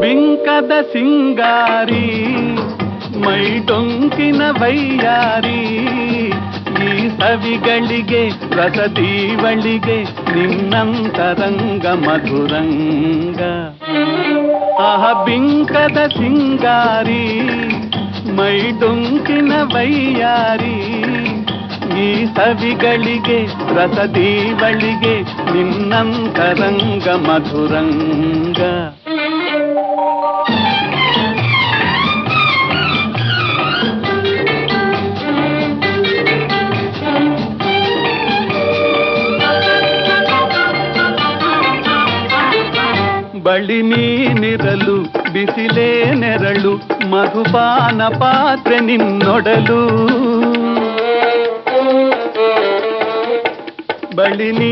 ಬಿಂಕದ ಸಿಂಗಾರಿ, ಮೈ ಡೊಂಕಿನ ವೈಯಾರಿ ಈ ಸವಿಗಳಿಗೆ ರಸದೀವಳಿಗೆ ನಿನ್ನಂತರಂಗ ಮಧುರಂಗ. ಆಹ ಬಿಂಕದ ಸಿಂಗಾರಿ, ಮೈ ಡೊಂಕಿನ ವೈಯಾರಿ ಈ ಸವಿಗಳಿಗೆ ರಸದೀವಳಿಗೆ ನಿನ್ನಂತರಂಗ ಮಧುರಂಗ. ಬಳಿ ನೀನಿರಲು ಬಿಸಿಲೇ ನೆರಳು ಮಧುಪಾನ ಪಾತ್ರೆ ನಿನ್ನೊಡಲು ಬಳಿ ನೀ